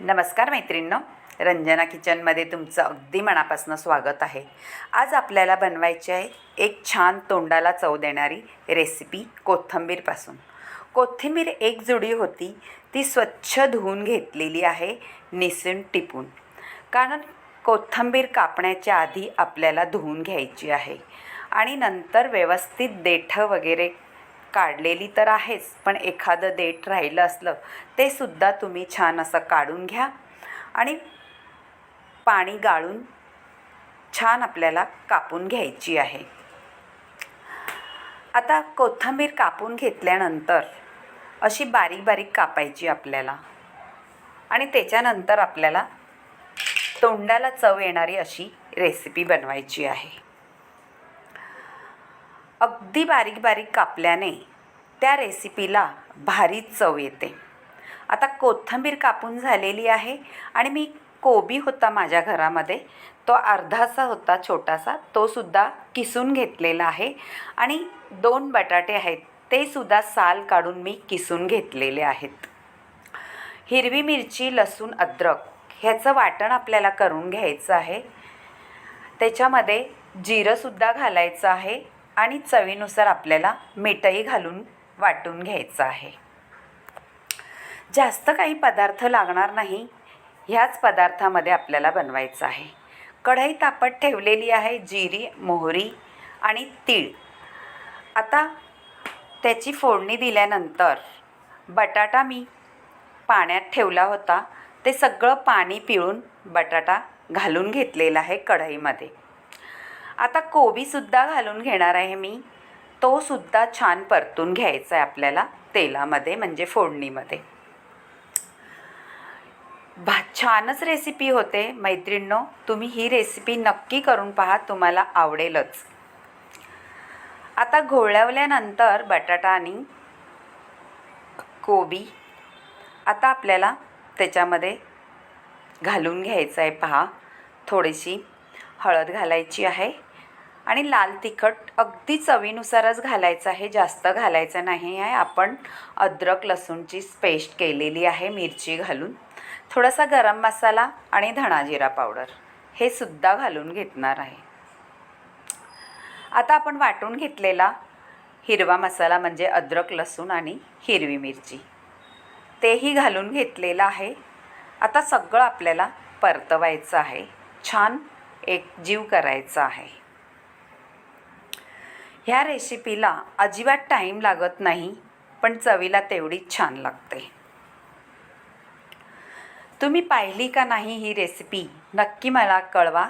नमस्कार मैत्रिणींनो. रंजना किचनमध्ये तुमचं अगदी मनापासून स्वागत आहे. आज आपल्याला बनवायची आहे एक छान तोंडाला चव देणारी रेसिपी कोथिंबीरपासून. कोथिंबीर एक जुडी होती ती स्वच्छ धुवून घेतलेली आहे निसून टिपून. कारण कोथिंबीर कापण्याच्या आधी आपल्याला धुवून घ्यायची आहे. आणि नंतर व्यवस्थित देठं वगैरे काढलेली तर आहेच पण एखादं देठ राहिलं असलं ते सुद्धा तुम्ही छान असं काढून घ्या. आणि पाणी गाळून छान आपल्याला कापून घ्यायची आहे. आता कोथिंबीर कापून घेतल्यानंतर अशी बारीक बारीक कापायची आपल्याला. आणि त्याच्यानंतर आपल्याला तोंडाला चव येणारी अशी रेसिपी बनवायची आहे. अगदी बारीक बारीक कापल्याने त्या रेसिपीला भारी चव येते. आता कोथिंबीर कापून झालेली आहे आणि मी कोबी होता माझ्या घरामध्ये तो अर्धासा होता छोटासा तो सुद्धा किसून घेतलेला आहे आणि दोन बटाटे आहेत तेसुद्धा साल काढून मी किसून घेतलेले आहेत. हिरवी मिरची लसूण अद्रक ह्याचं वाटण आपल्याला करून घ्यायचं आहे. त्याच्यामध्ये जिरंसुद्धा घालायचं आहे. आणि चवीनुसार आपल्याला मीठही घालून वाटून घ्यायचं आहे. जास्त काही पदार्थ लागणार नाही ह्याच पदार्थामध्ये आपल्याला बनवायचं आहे. कढई तापत ठेवलेली आहे जिरी मोहरी आणि तीळ. आता त्याची फोडणी दिल्यानंतर बटाटा मी पाण्यात ठेवला होता. ते सगळं पाणी पिळून बटाटा घालून घेतलेला आहे कढईमध्ये. आता कोबीसुद्धा घालून घेणार आहे मी. तो सुद्धा छान परतून घ्यायचा आहे आपल्याला तेलामध्ये म्हणजे फोडणीमध्ये. भा छानच रेसिपी होते. मैत्रिणींनो तुम्ही ही रेसिपी नक्की करून पहा तुम्हाला आवडेलच. आता घोळवल्यानंतर बटाटा आणि कोबी आता आपल्याला त्याच्यामध्ये घालून घ्यायचं आहे. पहा थोडीशी हळद घालायची आहे. आणि लाल तिखट अगदी चवीनुसारच घालायचं आहे जास्त घालायचं नाही आहे. आपण अद्रक लसूणची पेस्ट केलेली आहे मिरची घालून. थोडासा गरम मसाला आणि धणा जिरा पावडर. हे सुद्धा घालून घेतणार आहे. आता आपण वाटून घेतलेला हिरवा मसाला म्हणजे अद्रक लसूण आणि हिरवी मिरची. तेही घालून घेतलेलं आहे. आता सगळं आपल्याला परतवायचं आहे. छान एक जीव करायचा आहे. ह्या रेसिपीला अजिबात टाईम लागत नाही पण चवीला तेवढीच छान लागते. तुम्ही पाहिली का नाही ही रेसिपी नक्की मला कळवा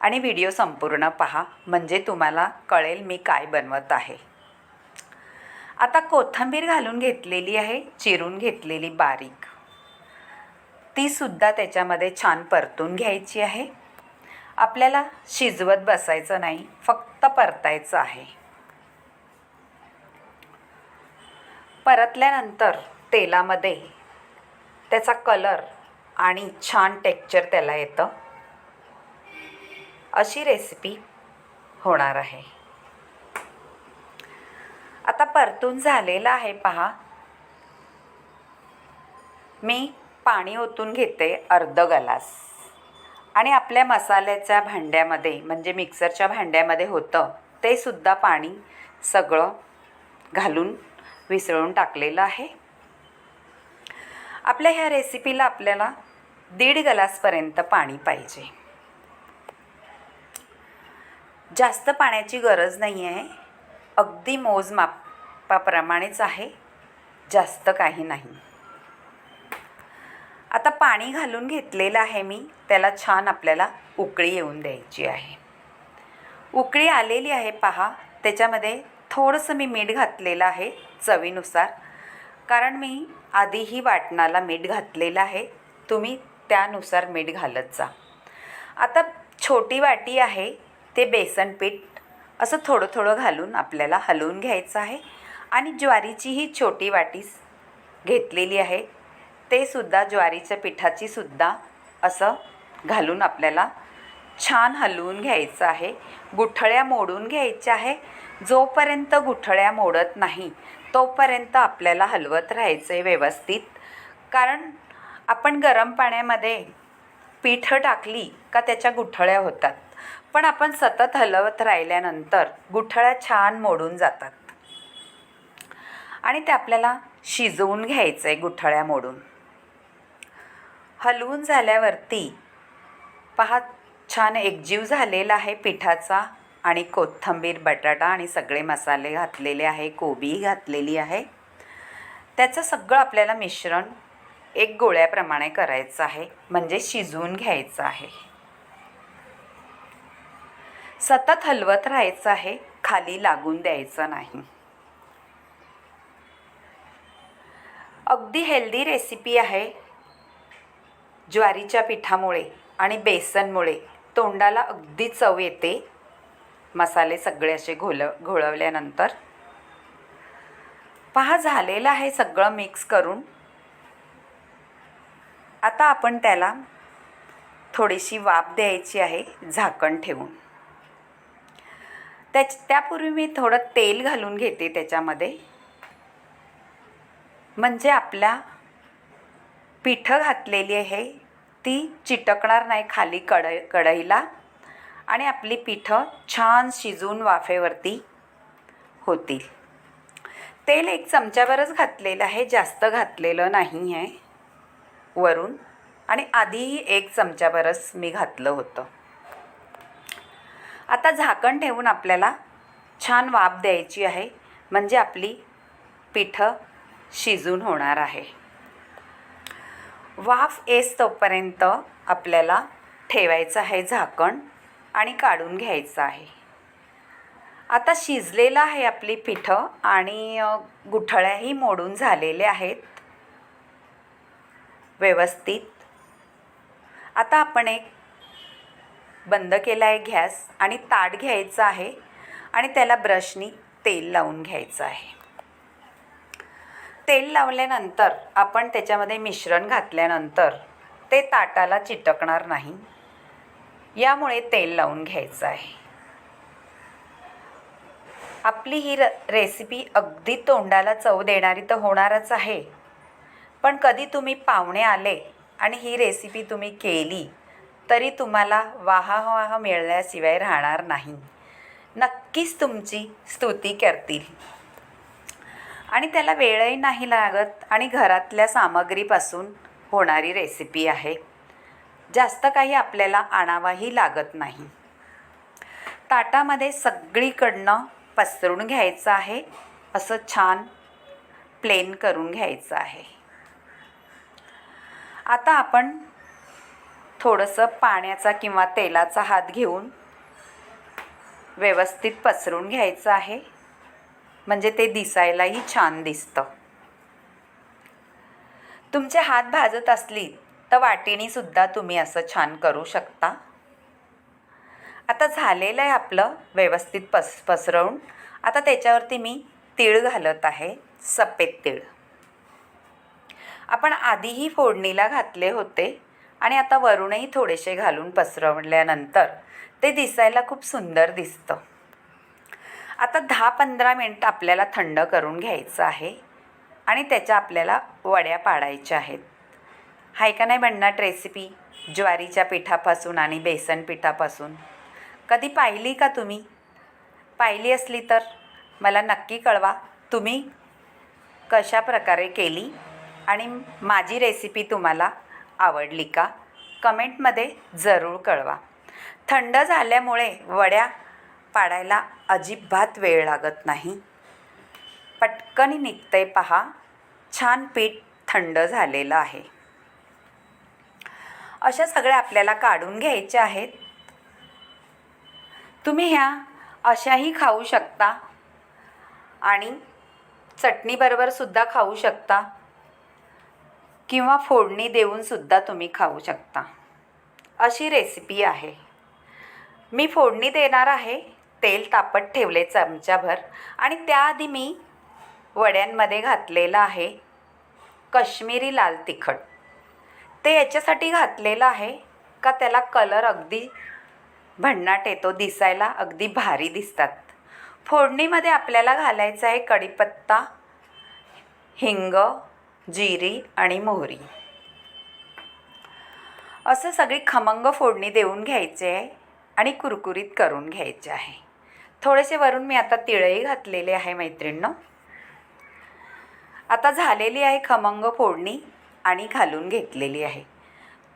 आणि व्हिडिओ संपूर्ण पहा म्हणजे तुम्हाला कळेल मी काय बनवत आहे. आता कोथिंबीर घालून घेतलेली आहे चिरून घेतलेली बारीक. तीसुद्धा त्याच्यामध्ये छान परतून घ्यायची आहे. आपल्याला शिजवत बसायचं नाही फक्त परतायचं आहे. परतल्यानंतर तेलामध्ये त्याचा कलर आणि छान टेक्चर त्याला येतं. अशी रेसिपी होणार आहे. आता परतून झालेलं आहे पहा. मी पाणी ओतून घेते अर्ध गलास आणि आपल्या मसाल्याच्या भांड्यामध्ये म्हणजे मिक्सरच्या भांड्यामध्ये होतं ते सुद्धा पाणी सगळं घालून विसळून टाकलेलं आहे. आपल्या ह्या रेसिपीला आपल्याला दीड गलासपर्यंत पाणी पाहिजे. जास्त पाण्याची गरज नाही आहे. अगदी मोजमापाप्रमाणेच आहे. जास्त काही नाही. आता पाणी घालून घेतलेलं आहे मी. त्याला छान आपल्याला उकळी येऊन द्यायची आहे. उकळी आलेली आहे पहा. त्याच्यामध्ये थोडंसं मी मीठ घातलेलं आहे चवीनुसार. कारण मी आधीही वाटणाला मीठ घातलेलं आहे. तुम्ही त्यानुसार मीठ घालत जा. आता छोटी वाटी आहे ते बेसन पीठ असं थोडं थोडं घालून आपल्याला हलवून घ्यायचं आहे. आणि ज्वारीची ही छोटी वाटी घेतलेली आहे. ते सुद्धा ज्वारीच्या पिठाची सुद्धा असं घालून आपल्याला छान हलवून घ्यायचं आहे. गुठळ्या मोडून घ्यायच्या आहे. जोपर्यंत गुठळ्या मोडत नाही तोपर्यंत आपल्याला हलवत राहायचं आहे व्यवस्थित. कारण आपण गरम पाण्यामध्ये पीठ टाकली का त्याच्या गुठळ्या होतात. पण आपण सतत हलवत राहिल्यानंतर गुठळ्या छान मोडून जातात. आणि ते आपल्याला शिजवून घ्यायचं आहे गुठळ्या मोडून. हलवून झाल्यावरती पहा छान एकजीव झालेला आहे पिठाचा आणि कोथिंबीर बटाटा आणि सगळे मसाले घातलेले आहे कोबी घातलेली आहे. त्याचं सगळं आपल्याला मिश्रण एक गोळ्याप्रमाणे करायचं आहे म्हणजे शिजवून घ्यायचं आहे. सतत हलवत राहायचं आहे खाली लागून द्यायचं नाही. अगदी हेल्दी रेसिपी आहे ज्वारीच्या पिठामुळे. आणि बेसनमुळे तोंडाला अगदी चव येते. मसाले सगळे असे घोल घोळवल्यानंतर. पहा झालेलं आहे सगळं मिक्स करून. आता आपण त्याला थोडीशी वाफ द्यायची आहे झाकण ठेवून. त्याच त्यापूर्वी मी थोडं तेल घालून घेते त्याच्यामध्ये. म्हणजे आपल्या पिठं घातलेली आहे ती चिटकणार नाही खाली कढई कढईला. आणि आपली पिठं छान शिजून वाफेवरती होतील. तेल एक चमच्यावरच घातलेलं आहे जास्त घातलेलं नाही आहे वरून. आणि आधीही एक चमच्यावरच मी घातलं होतं. आता झाकण ठेवून आपल्याला छान वाफ द्यायची आहे. म्हणजे आपली पिठं शिजून होणार आहे. वाफ येस तोपर्यंत आपल्याला ठेवायचं आहे झाकण आणि काढून घ्यायचं आहे. आता शिजलेलं आहे आपली पिठं आणि गुठळ्याही मोडून झालेल्या आहेत. व्यवस्थित. आता आपण एक बंद केला आहे गॅस आणि ताट घ्यायचं आहे आणि त्याला ब्रशनी तेल लावून घ्यायचं आहे. तेल लावल्यानंतर आपण त्याच्यामध्ये मिश्रण घातल्यानंतर ते ताटाला चिटकणार नाही. यामुळे तेल लावून घ्यायचं आहे. आपली ही र रेसिपी अगदी तोंडाला चव देणारी तर होणारच आहे. पण कधी तुम्ही पाहुणे आले आणि ही रेसिपी तुम्ही केली तरी तुम्हाला वाहावाह मिळण्याशिवाय राहणार नाही. नक्कीच तुमची स्तुती करतील. आणि त्याला वेळही नाही लागत आणि घरातल्या सामग्रीपासून होणारी रेसिपी आहे. जास्त काही आपल्याला आणावाही लागत नाही. ताटामध्ये सगळीकडनं पसरून घ्यायचं आहे. असं छान प्लेन करून घ्यायचं आहे. आता आपण थोडंसं पाण्याचा किंवा तेलाचा हात घेऊन व्यवस्थित पसरून घ्यायचं आहे. म्हणजे ते दिसायलाही छान दिसतं. तुमचे हात भाजत असली तर वाटीनीसुद्धा तुम्ही असं छान करू शकता. आता झालेलं आहे आपलं व्यवस्थित पस पसरवून. आता त्याच्यावरती मी तीळ घालत आहे सफेद तीळ. आपण आधीही फोडणीला घातले होते आणि आता वरूनही थोडेसे घालून पसरवल्यानंतर ते दिसायला खूप सुंदर दिसतं. आता दहा पंधरा मिनटं आपल्याला थंड करून घ्यायचं आहे आणि त्याच्या आपल्याला वड्या पाडायच्या आहेत. हाय का नाही भन्नाट रेसिपी ज्वारीच्या पिठापासून आणि बेसन पिठापासून. कधी पाहिली का तुम्ही? पाहिली असली तर मला नक्की कळवा. तुम्ही कशा प्रकारे केली आणि माझी रेसिपी तुम्हाला आवडली का? कमेंटमध्ये जरूर कळवा. थंड झाल्यामुळे वड्या पाडायला अजिबात वेळ लागत नाही. पटकन निघतंय पहा छान पीठ थंड झालेलं आहे. अशा सगळ्या आपल्याला काढून घ्यायच्या आहेत. तुम्ही ह्या अशाही खाऊ शकता. आणि चटणीबरोबर सुद्धा खाऊ शकता. किंवा फोडणी देऊनसुद्धा तुम्ही खाऊ शकता. अशी रेसिपी आहे. मी फोडणी देणार आहे. तेल तापत ठेवले चमच्याभर आणि त्याआधी मी वड्यांमध्ये घातलेलं आहे कश्मीरी लाल तिखट. ते याच्यासाठी घातलेलं आहे का त्याला कलर अगदी भन्नाट येतो दिसायला अगदी भारी दिसतात. फोडणीमध्ये आपल्याला घालायचं आहे कढीपत्ता हिंग जिरी आणि मोहरी. असं सगळी खमंग फोडणी देऊन घ्यायची आहे आणि कुरकुरीत करून घ्यायचे आहे. थोडेसे वरून मी आता तिळही घातलेले आहे मैत्रिणनं. आता झालेली आहे खमंग फोडणी आणि घालून घेतलेली आहे.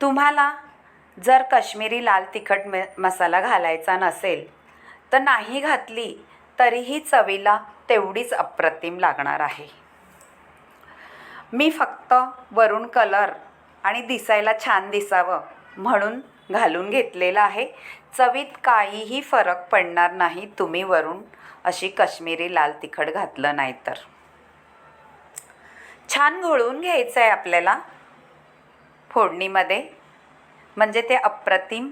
तुम्हाला जर काश्मीरी लाल तिखट म मसाला घालायचा नसेल तर नाही घातली तरीही चवीला तेवढीच अप्रतिम लागणार आहे. मी फक्त वरून कलर आणि दिसायला छान दिसावं म्हणून घालून घेतलेलं आहे. चवीत काहीही फरक पडणार नाही तुम्ही वरून अशी कश्मीरी लाल तिखट घातलं नाही तर. छान घोळून घ्यायचं आहे आपल्याला फोडणीमध्ये. म्हणजे ते अप्रतिम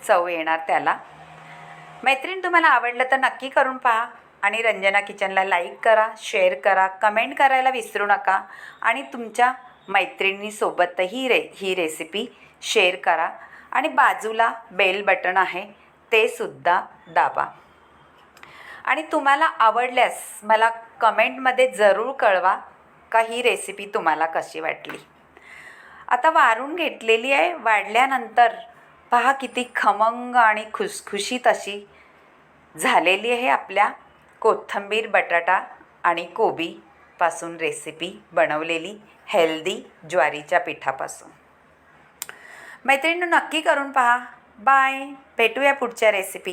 चव येणार त्याला. मैत्रीण तुम्हाला आवडलं तर नक्की करून पहा आणि रंजना किचनला लाईक करा शेअर करा कमेंट करायला विसरू नका आणि तुमच्या मैत्रिणीसोबतही रे ही रेसिपी शेअर करा. आणि बाजूला बेल बटन आहे ते सुद्धा दाबा. आणि तुम्हाला आवडल्यास मला कमेंटमध्ये जरूर कळवा का ही रेसिपी तुम्हाला कशी वाटली. आता वारून घेतलेली आहे वाढल्यानंतर पहा किती खमंग आणि खुसखुशीत अशी झालेली आहे आपल्या कोथिंबीर बटाटा आणि कोबीपासून रेसिपी बनवलेली हेल्दी ज्वारीच्या पिठापासून. मैत्रिणी नक्की करून पहा. बाय भेटूया पुढच्या रेसिपी